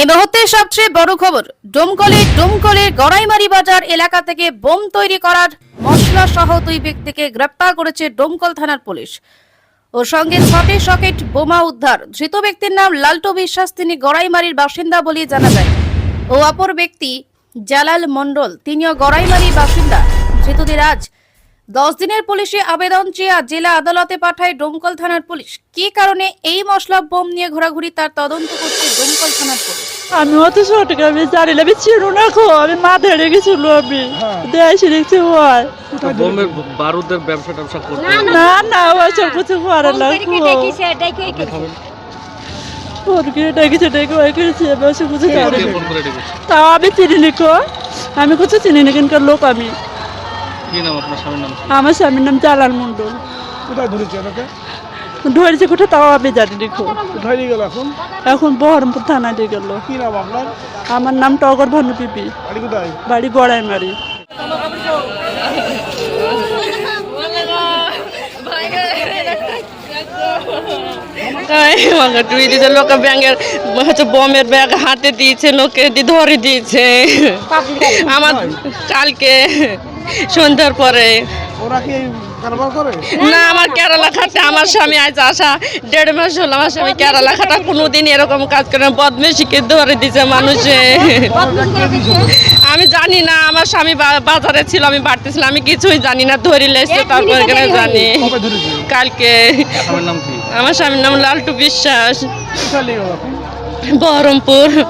এই মুহূর্তে সবচেয়ে বড় খবর, ডোমকলে ডোমকলের গড়াইমারি বাজার এলাকা থেকে বোম তৈরি করার মশলা সহ দুই ব্যক্তিকে গ্রেপ্তার করেছে ডোমকল থানার পুলিশ। ও সঙ্গে ছটি সকেট বোমা উদ্ধার। ধৃত ব্যক্তির নাম লালটু বিশ্বাস, তিনি গড়াইমারির বাসিন্দা বলে জানা যায়। ও অপর ব্যক্তি জালাল মণ্ডল, তিনিও গড়াইমারির বাসিন্দা। ধৃতদের আজ দশ দিনের পুলিশে আবেদন চেয়ে জেলা আদালতে পাঠায় ডোমকল থানার পুলিশ। কি কারণে এই মশলা বোম নিয়ে ঘোরাঘুরি তার তদন্ত করছে ডোমকল থানার পুলিশ? আমি অত ছোট আমি জানি না আমি চিনু না খো আমি মাথায় রেখেছিল আমি। দেশে দেখছি হয়। বোমের বারুদের ব্যবসা ট্যাবসা করতে না না ওইসব কিছু করে না ওরকে ডেকেছে ডেকে ওই করেছে আমি কিছু করে তাও আমি চিনি নি খো আমি কিছু চিনি না কিন্তু লোক আমি। কি নাম আপনার স্বামীর নাম? আমার স্বামীর নাম জালাল মন্ডল কোথায় ধরেছে এটাকে ধরেছে কোথায় তাও আমি জানি নি খো কোথায় নিয়ে গেল এখন? এখন বহরমপুর থানায় দিয়ে গেল। কি নাম আপনার? আমার নাম টগর ভানু পিপি বাড়ি কোথায়? বাড়ি গড়াই মারি আমাকে টুই দিয়েছে লোকে ব্যাঙের হচ্ছে বমের ব্যাগ হাতে দিয়েছে লোকে দিয়ে ধরে দিয়েছে। আমার কালকে সন্ধ্যার পরে। ওরা কি না আমার কেরালা খাটে। আমার স্বামী আজ আসা দেড় মাস হলো আমার স্বামী কেরালা খাটা কোনোদিন এরকম কাজ করে না। বদমেশিকে ধরে দিছে মানুষে। আমি জানি না আমার স্বামী বা- বাজারে ছিল আমি বাড়তেছিলাম। আমি কিছুই জানি না ধরি লেসছে তারপর এখানে জানি। কালকে। আমার স্বামীর নাম লালটু বিশ্বাস। বহরমপুর।